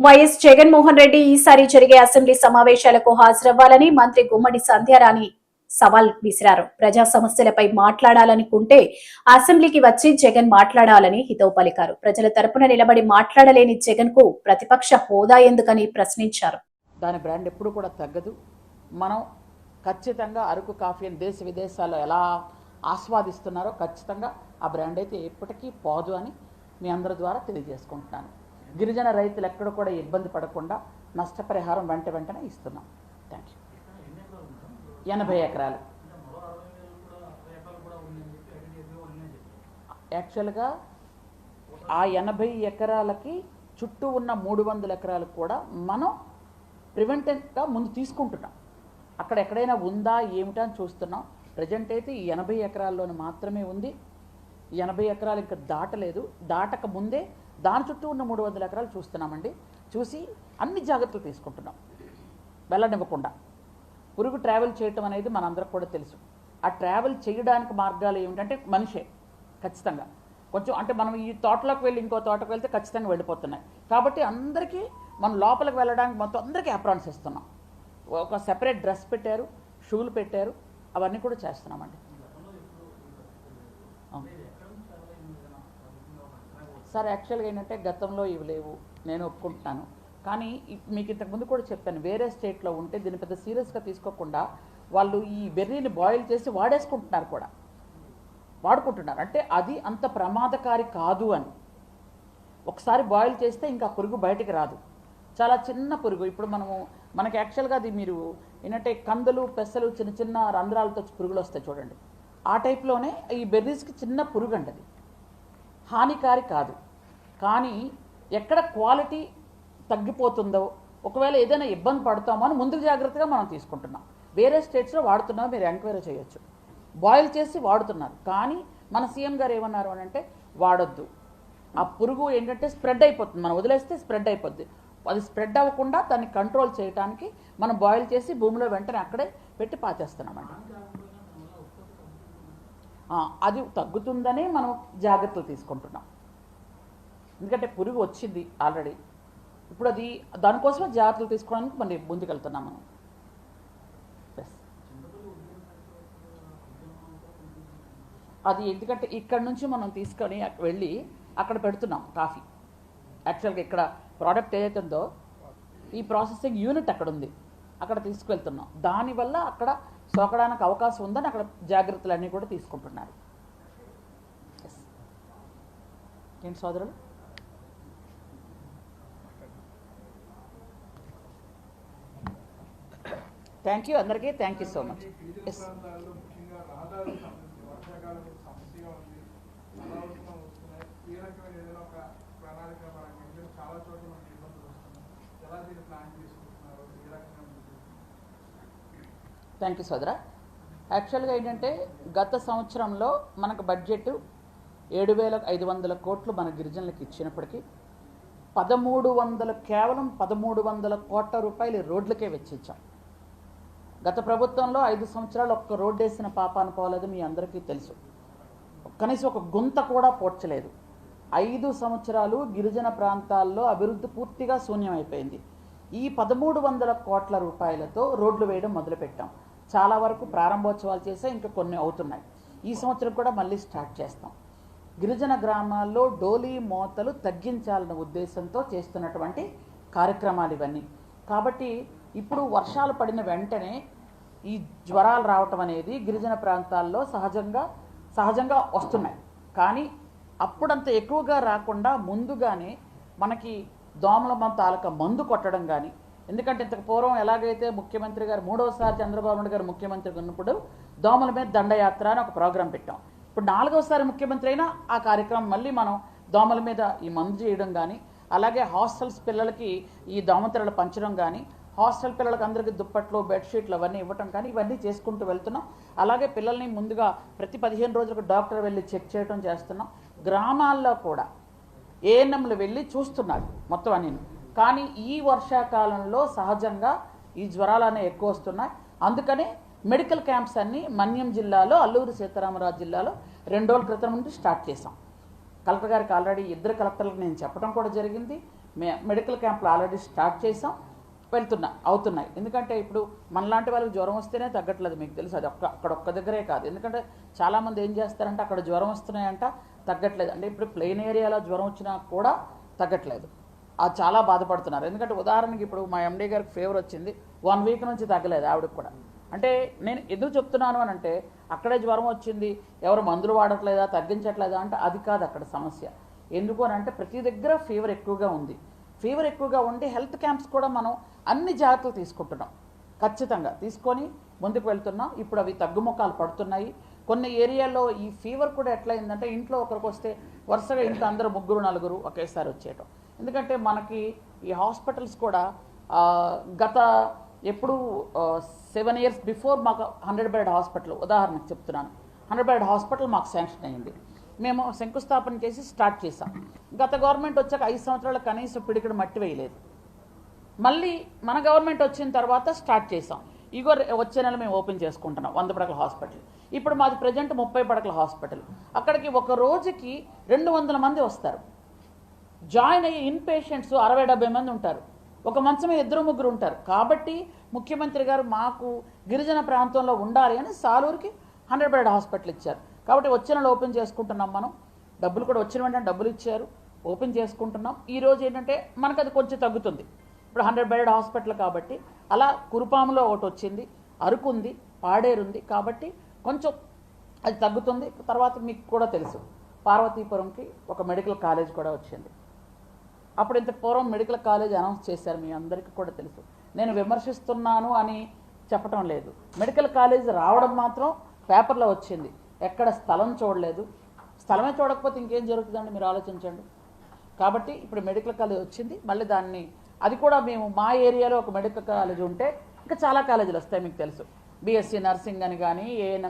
YS Jaganmohan Reddy ఈసారి జరిగే assembly సమావేశాలకు హాజరవ్వాలని మంత్రి గుమ్మడి సంధ్యారాణి సవాల్ విసిరారు. ప్రజా సమస్యలపై మాట్లాడాలనుకుంటే అసెంబ్లీకి వచ్చి జగన్ మాట్లాడాలని హితవు పలికారు. ప్రజల తరపున నిలబడి మాట్లాడలేని జగన్కు ప్రతిపక్ష హోదా ఎందుకని ప్రశ్నించారు. దాని బ్రాండ్ ఎప్పుడు కూడా తగ్గదు. మనం ఖచ్చితంగా అరకు కాఫీని దేశ విదేశాల్లో ఎలా ఆస్వాదిస్తున్నారో ఖచ్చితంగా ఆ బ్రాండ్ అయితే ఎప్పటికీ పోదు అని మీ అందరి ద్వారా తెలియజేసుకుంటున్నాను. గిరిజన రైతులు ఎక్కడ కూడా ఇబ్బంది పడకుండా నష్టపరిహారం వెంట వెంటనే ఇస్తున్నాం. థ్యాంక్ యూ ఎనభై ఎకరాలు. యాక్చువల్గా ఆ ఎనభై ఎకరాలకి చుట్టూ ఉన్న మూడు వందల ఎకరాలకు కూడా మనం ప్రివెంటెంట్గా ముందు తీసుకుంటున్నాం. అక్కడ ఎక్కడైనా ఉందా ఏమిటా అని చూస్తున్నాం. ప్రజెంట్ అయితే ఈ ఎనభై ఎకరాల్లోనే మాత్రమే ఉంది. ఎనభై ఎకరాలు ఇంకా దాటలేదు. దాటక ముందే దాని చుట్టూ ఉన్న మూడు వందల ఎకరాలు చూస్తున్నామండి. చూసి అన్ని జాగ్రత్తలు తీసుకుంటున్నాం. వెళ్ళనివ్వకుండా. పురుగు ట్రావెల్ చేయటం అనేది మనందరికి కూడా తెలుసు. ఆ ట్రావెల్ చేయడానికి మార్గాలు ఏమిటంటే మనిషే ఖచ్చితంగా. కొంచెం అంటే మనం ఈ తోటలోకి వెళ్ళి ఇంకో తోటకు వెళ్తే ఖచ్చితంగా వెళ్ళిపోతున్నాయి. కాబట్టి అందరికీ మనం లోపలికి వెళ్ళడానికి మొత్తం అందరికీ అప్రాన్స్ ఇస్తున్నాం. ఒక సెపరేట్ డ్రెస్ పెట్టారు షూలు పెట్టారు అవన్నీ కూడా చేస్తున్నామండి. అవును. సార్ యాక్చువల్గా ఏంటంటే గతంలో ఇవి లేవు. నేను ఒప్పుకుంటున్నాను. కానీ ఇప్- మీకు ఇంతకుముందు కూడా చెప్పాను. వేరే స్టేట్లో ఉంటే దీన్ని పెద్ద సీరియస్గా తీసుకోకుండా వాళ్ళు ఈ బెర్రీని బాయిల్ చేసి వాడేసుకుంటున్నారు కూడా. వాడుకుంటున్నారు. అంటే అది అంత ప్రమాదకారి కాదు అని. ఒకసారి బాయిల్ చేస్తే ఇంకా పురుగు బయటికి రాదు. చాలా చిన్న పురుగు. ఇప్పుడు మనము మనకి యాక్చువల్గా అది మీరు ఏంటంటే కందులు పెసలు చిన్న చిన్న రంధ్రాలతో పురుగులు వస్తాయి చూడండి. ఆ టైప్లోనే ఈ బెర్రీస్కి చిన్న పురుగు అండి అది హానికారి కాదు. కానీ ఎక్కడ క్వాలిటీ తగ్గిపోతుందో ఒకవేళ ఏదైనా ఇబ్బంది పడతామో అని ముందు జాగ్రత్తగా మనం తీసుకుంటున్నాం. వేరే స్టేట్స్లో వాడుతున్నారు మీరు ఎంక్వైరీ చేయొచ్చు. బాయిల్ చేసి వాడుతున్నారు. కానీ మన సీఎం గారు ఏమన్నారు అని అంటే వాడొద్దు. ఆ పురుగు ఏంటంటే స్ప్రెడ్ అయిపోతుంది. మనం వదిలేస్తే స్ప్రెడ్ అయిపోద్ది. అది స్ప్రెడ్ అవ్వకుండా దాన్ని కంట్రోల్ చేయడానికి మనం బాయిల్ చేసి భూమిలో వెంటనే అక్కడే పెట్టి పాచేస్తున్నామండి. అది తగ్గుతుందనే మనం జాగ్రత్తలు తీసుకుంటున్నాం. ఎందుకంటే పురుగు వచ్చింది ఆల్రెడీ. ఇప్పుడు అది దానికోసమే జాగ్రత్తలు తీసుకోవడానికి మనం ముందుకెళ్తున్నాం మనం. అది ఎందుకంటే ఇక్కడ నుంచి మనం తీసుకొని వెళ్ళి అక్కడ పెడుతున్నాం కాఫీ. యాక్చువల్గా ఇక్కడ ప్రోడక్ట్ ఏదైతే ఉందో ఈ ప్రాసెసింగ్ యూనిట్ అక్కడ ఉంది. అక్కడ తీసుకువెళ్తున్నాం. దానివల్ల అక్కడ సోకడానికి అవకాశం ఉందని అక్కడ జాగ్రత్తలన్నీ కూడా తీసుకుంటున్నారు. ఏంటి సోదరులు? థ్యాంక్ యూ అందరికీ థ్యాంక్ యూ సో మచ్ ఎస్ ప్రణాళిక చాలా చోట్ల మనకి ఇబ్బందులు వస్తున్నాయి. ఎలా దీన్ని ప్లాన్ చేసుకుంటున్నారు ఏ రకంగా ముందుకు థ్యాంక్ యూ సోదరా యాక్చువల్గా ఏంటంటే గత సంవత్సరంలో మనకు బడ్జెట్ ఏడు వేల ఐదు వందల కోట్లు మన గిరిజనులకు ఇచ్చినప్పటికీ పదమూడు వందల కేవలం పదమూడు వందల కోట్ల రూపాయలు రోడ్లకే వెచ్చించాం. గత ప్రభుత్వంలో ఐదు సంవత్సరాలు ఒక్క రోడ్డు వేసిన పాపాన పోలేదు మీ అందరికీ తెలుసు. కనీసం ఒక గుంత కూడా పోడ్చలేదు. ఐదు సంవత్సరాలు గిరిజన ప్రాంతాల్లో అభివృద్ధి పూర్తిగా శూన్యమైపోయింది. ఈ పదమూడు వందల కోట్ల రూపాయలతో రోడ్లు వేయడం మొదలుపెట్టాం. చాలా వరకు ప్రారంభోత్సవాలు చేసే ఇంకా కొన్ని అవుతున్నాయి. ఈ సంవత్సరం కూడా మళ్ళీ స్టార్ట్ చేస్తాం. గిరిజన గ్రామాల్లో డోలీ మోతలు తగ్గించాలన్న ఉద్దేశంతో చేస్తున్నటువంటి కార్యక్రమాలు ఇవన్నీ. కాబట్టి ఇప్పుడు వర్షాలు పడిన వెంటనే ఈ జ్వరాలు రావటం అనేది గిరిజన ప్రాంతాల్లో సహజంగా సహజంగా వస్తున్నాయి. కానీ అప్పుడంత ఎక్కువగా రాకుండా ముందుగానే మనకి దోమల మందు తాలూకా మందు కొట్టడం కానీ ఎందుకంటే ఇంతకు పూర్వం ఎలాగైతే ముఖ్యమంత్రి గారు మూడవసారి చంద్రబాబు నాయుడు గారు ముఖ్యమంత్రిగా ఉన్నప్పుడు దోమల మీద దండయాత్ర అని ఒక ప్రోగ్రాం పెట్టాం. ఇప్పుడు నాలుగవసారి ముఖ్యమంత్రి అయినా ఆ కార్యక్రమం మళ్ళీ మనం దోమల మీద ఈ మందు చేయడం కానీ అలాగే హాస్టల్స్ పిల్లలకి ఈ దోమతెరలు పంచడం కానీ హాస్టల్ పిల్లలకి అందరికీ దుప్పట్లు బెడ్షీట్లు అవన్నీ ఇవ్వటం కానీ ఇవన్నీ చేసుకుంటూ వెళ్తున్నాం. అలాగే పిల్లల్ని ముందుగా ప్రతి పదిహేను రోజులకు డాక్టర్ వెళ్ళి చెక్ చేయడం చేస్తున్నాం. గ్రామాల్లో కూడా ఏఎన్ఎంలు వెళ్ళి చూస్తున్నారు మొత్తం అని కానీ ఈ వర్షాకాలంలో సహజంగా ఈ జ్వరాలు అనేవి ఎక్కువ వస్తున్నాయి. అందుకనే మెడికల్ క్యాంప్స్ అన్ని మన్యం జిల్లాలో అల్లూరు సీతారామరాజు జిల్లాలో రెండు రోజుల క్రితం నుండి స్టార్ట్ చేశాం. కలెక్టర్ గారికి ఆల్రెడీ ఇద్దరు కలెక్టర్లకు నేను చెప్పడం కూడా జరిగింది. మే మెడికల్ క్యాంపులు ఆల్రెడీ స్టార్ట్ చేసాం వెళ్తున్నా అవుతున్నాయి. ఎందుకంటే ఇప్పుడు మనలాంటి వాళ్ళకి జ్వరం వస్తేనే తగ్గట్లేదు మీకు తెలుసు. అది ఒక్క అక్కడ ఒక్క దగ్గరే కాదు. ఎందుకంటే చాలామంది ఏం చేస్తారంటే అక్కడ జ్వరం వస్తున్నాయంట తగ్గట్లేదు. అంటే ఇప్పుడు ప్లెయిన్ ఏరియాలో జ్వరం వచ్చినా కూడా తగ్గట్లేదు. అది చాలా బాధపడుతున్నారు. ఎందుకంటే ఉదాహరణకి ఇప్పుడు మా ఎండీ గారికి ఫీవర్ వచ్చింది. వన్ వీక్ నుంచి తగ్గలేదు ఆవిడకి కూడా. అంటే నేను ఎందుకు చెప్తున్నాను అని అంటే అక్కడే జ్వరం వచ్చింది ఎవరు మందులు వాడట్లేదా తగ్గించట్లేదా అంటే అది కాదు అక్కడ సమస్య. ఎందుకు అని అంటే ప్రతి దగ్గర ఫీవర్ ఎక్కువగా ఉంది. ఫీవర్ ఎక్కువగా ఉండి హెల్త్ క్యాంప్స్ కూడా మనం అన్ని జాగ్రత్తలు తీసుకుంటున్నాం. ఖచ్చితంగా. తీసుకొని ముందుకు వెళ్తున్నాం. ఇప్పుడు అవి తగ్గుముఖాలు పడుతున్నాయి. కొన్ని ఏరియాలో ఈ ఫీవర్ కూడా ఎట్లయిందంటే ఇంట్లో ఒకరికి వస్తే వరుసగా ఇంట్లో అందరూ ముగ్గురు నలుగురు ఒకేసారి వచ్చేయటం. ఎందుకంటే మనకి ఈ హాస్పిటల్స్ కూడా గత ఎప్పుడు సెవెన్ ఇయర్స్ బిఫోర్ మాకు హండ్రెడ్ బెడ్ హాస్పిటల్ ఉదాహరణకు చెప్తున్నాను. హండ్రెడ్ బెడ్ హాస్పిటల్ మాకు శాంక్షన్ అయ్యింది మేము శంకుస్థాపన చేసి స్టార్ట్ చేసాం గత గవర్నమెంట్ వచ్చాక ఐదు సంవత్సరాల కనీసం పిడికడు మట్టి వేయలేదు. మళ్ళీ మన గవర్నమెంట్ వచ్చిన తర్వాత స్టార్ట్ చేసాం ఇగో వచ్చే నెల మేము ఓపెన్ చేసుకుంటున్నాం వంద పడకల హాస్పిటల్. ఇప్పుడు మాది ప్రజెంట్ ముప్పై పడకల హాస్పిటల్. అక్కడికి ఒక రోజుకి రెండు వందల మంది వస్తారు. జాయిన్ అయ్యే ఇన్ పేషెంట్స్ అరవై డెబ్బై మంది ఉంటారు. ఒక మంచం ఇద్దరు ముగ్గురు ఉంటారు. కాబట్టి ముఖ్యమంత్రి గారు మాకు గిరిజన ప్రాంతంలో ఉండాలి అని సాలూరుకి హండ్రెడ్ బెడ్ హాస్పిటల్ ఇచ్చారు. కాబట్టి వచ్చిన ఓపెన్ చేసుకుంటున్నాం మనం. డబ్బులు కూడా వచ్చిన వెంటనే డబ్బులు ఇచ్చారు. ఓపెన్ చేసుకుంటున్నాం. ఈరోజు ఏంటంటే మనకు అది కొంచెం తగ్గుతుంది. ఇప్పుడు హండ్రెడ్ బెడెడ్ హాస్పిటల్ కాబట్టి అలా కురుపాములో ఒకటి వచ్చింది. అరుకు ఉంది పాడేరు ఉంది కాబట్టి కొంచెం అది తగ్గుతుంది. తర్వాత మీకు కూడా తెలుసు. పార్వతీపురంకి ఒక మెడికల్ కాలేజ్ కూడా వచ్చింది. అప్పుడు ఇంత పూర్వం మెడికల్ కాలేజ్ అనౌన్స్ చేశారు మీ అందరికీ కూడా తెలుసు. నేను విమర్శిస్తున్నాను అని చెప్పటం లేదు. మెడికల్ కాలేజ్ రావడం మాత్రం పేపర్లో వచ్చింది. ఎక్కడ స్థలం చూడలేదు. స్థలమే చూడకపోతే ఇంకేం జరుగుతుందండి? మీరు ఆలోచించండి. కాబట్టి ఇప్పుడు మెడికల్ కాలేజ్ వచ్చింది. మళ్ళీ దాన్ని అది కూడా మేము మా ఏరియాలో ఒక మెడికల్ కాలేజ్ ఉంటే ఇంకా చాలా కాలేజీలు వస్తాయి మీకు తెలుసు. బీఎస్సీ నర్సింగ్ అని కానీ ఏఎన్ఎం